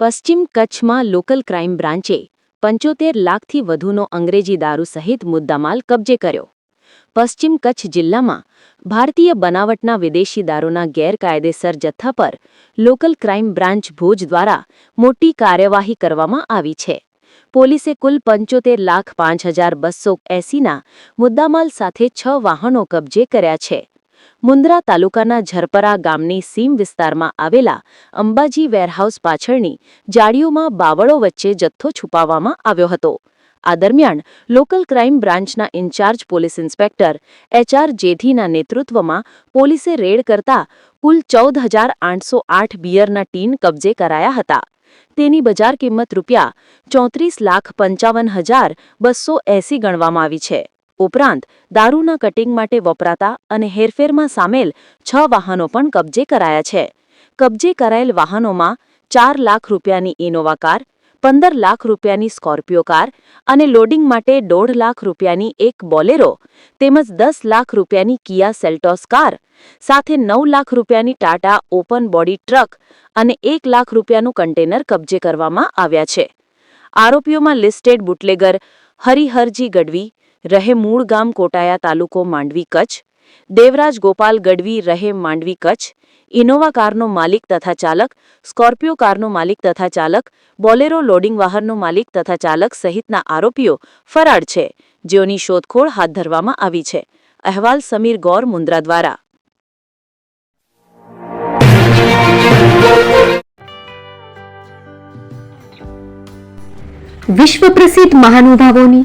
પશ્ચિમ કચ્છમાં local crime બ્રાન્ચે પંચોતેર લાખથી વધુનો અંગ્રેજી દારૂ સહિત મુદ્દામાલ કબજે કર્યો. પશ્ચિમ કચ્છ જિલ્લામાં ભારતીય બનાવટના વિદેશી દારૂના ગેરકાયદેસર જથ્થા પર લોકલ ક્રાઇમ બ્રાન્ચ ભુજ દ્વારા મોટી કાર્યવાહી કરવામાં આવી છે. પોલીસે કુલ પંચોતેર લાખ પાંચ હજાર બસો એસીના મુદ્દામાલ સાથે છ વાહનો કબજે કર્યા છે. મુન્દ્રા તાલુકાના ઝરપરા ગામની સીમ વિસ્તારમાં આવેલા અંબાજી વેરહાઉસ પાછળની જાળીઓમાં બાવળો વચ્ચે જથ્થો છુપાવવામાં આવ્યો હતો. આ દરમિયાન લોકલ ક્રાઇમ બ્રાન્ચના incharge police inspector H R જેધીના નેતૃત્વમાં પોલીસે રેડ કરતા કુલ ચૌદ હજાર આઠસો આઠ બિયરના ટીન કબજે કરાયા હતા. તેની બજાર કિંમત રૂપિયા ચોત્રીસ લાખ પંચાવન હજાર બસો એસી ગણવામાં આવી છે. ઉપરાંત દારૂના કટિંગ માટે વપરાતા અને હેરફેરમાં સામેલ છ વાહનો પણ કબજે કરાયા છે. કબજે કરાયેલ વાહનોમાં ચાર લાખ રૂપિયાની ઇનોવા કાર, પંદર લાખ રૂપિયાની સ્કોર્પિયો કાર અને લોડિંગ માટે દોઢ લાખ રૂપિયાની એક બોલેરો, તેમજ દસ લાખ રૂપિયાની કિયા સેલ્ટોસ કાર, સાથે નવ લાખ રૂપિયાની ટાટા ઓપન બોડી ટ્રક અને એક લાખ રૂપિયાનું કન્ટેનર કબજે કરવામાં આવ્યા છે. આરોપીઓમાં લિસ્ટેડ બુટલેગર હરિહરજી ગઢવી રહે મૂળ ગામ કોટાયા તાલુકો માંડવી કચ્છ. દેવરાજ ગોપાલ ગઢવી રહે માંડવી કચ્છ. ઇનોવા કારનો માલિક તથા ચાલક, સ્કોર્પિયો કારનો માલિક તથા ચાલક, બોલેરો લોડિંગ વાહનનો માલિક તથા ચાલક સહિતના આરોપીઓ ફરાળ છે, જેઓની શોધખોળ હાથ ધરવામાં આવી છે. અહેવાલ સમીર ગૌર મુન્દ્રા દ્વારા. વિશ્વ પ્રસિદ્ધ મહાનુભાવોની